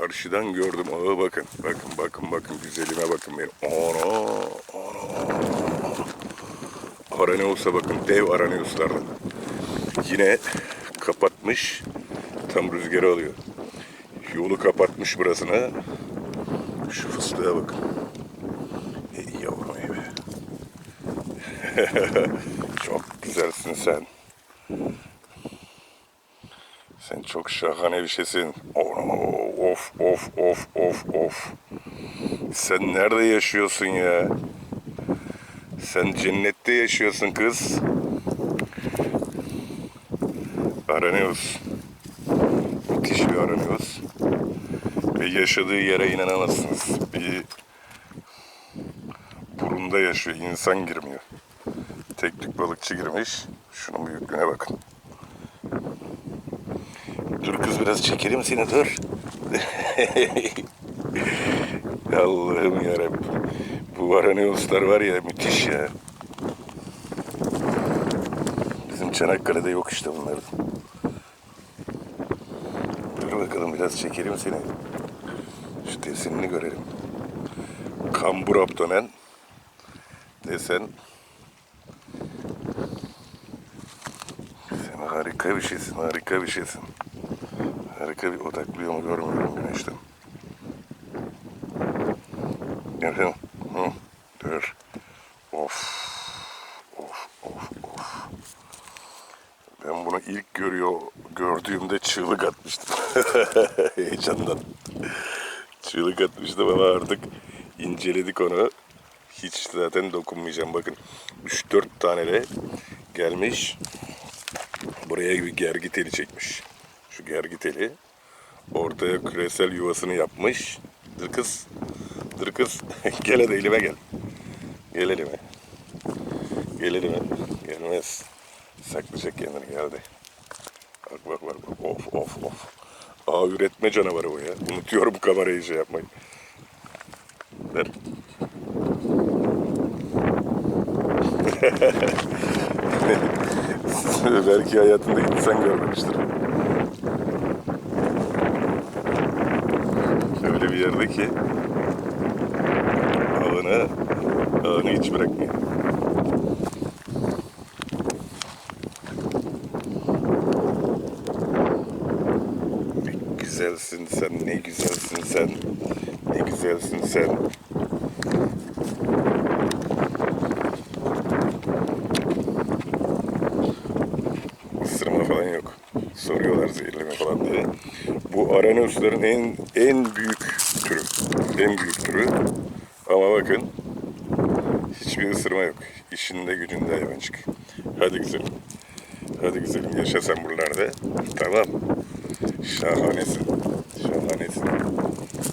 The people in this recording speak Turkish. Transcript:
Karşıdan gördüm. Aa bakın. Bakın bakın bakın. Güzelime bakın benim. Ana. Ana. Araneus'a bakın. Dev Araneus'lardan. Yine kapatmış. Tam rüzgarı alıyor. Yolu kapatmış burasına. Şu fıstığa bakın. Ey yavrum ey. Çok güzelsin sen. Sen çok şahane bir şeysin. Oh, Of of of of of. Sen nerede yaşıyorsun ya? Sen cennette yaşıyorsun kız. Araneus. Müthiş bir Araneus. Ve yaşadığı yere inanamazsınız. Bir burunda yaşıyor. insan girmiyor. Teknik balıkçı girmiş. Şunun büyüklüğüne bakın. Dur kız biraz çekelim seni dur. Allah'ım yarabbim. Bu Araneus'lar var ya müthiş ya. Bizim Çanakkale'de yok işte bunların. Dur bakalım biraz çekelim seni. Şu desenini görelim. Kambur abdomen desen. Sen harika bir şeysin, harika bir şeysin. Harika bir odaklıyor mu görmüyorum güneşten. Efendim? Hı, dur. Of. Of, of, of. Ben bunu ilk görüyor, gördüğümde çığlık atmıştım. Heyecandan. Çığlık atmıştım ama artık inceledik onu. Hiç zaten dokunmayacağım. Bakın 3-4 tane de gelmiş. Buraya bir gergi teli çekmiş. Şu gergi teli. Ortaya küresel yuvasını yapmış. Dır kız. Dır kız. gel hadi elime gel. Gel elime. Gel elime. Gelmez. Saklayacak kendini geldi. Bak bak bak. bak. Of of of. Aa üretme canavarı bu ya. Unutuyorum kamerayı şey yapmayı. Ver. Belki hayatında insan görmemiştir. Yerde ki ağını, ağını hiç bırakmıyor. Ne güzelsin sen, ne güzelsin sen, ne güzelsin sen. ısırma falan yok. Soruyorlar zehirleme falan diye. Bu aranosların en en büyük türü. En büyük türü. Ama bakın hiçbir ısırma yok. İşinde gücünde hayvancık. Hadi güzelim. Hadi güzelim yaşa sen buralarda. Tamam. Şahanesin. Şahanesin.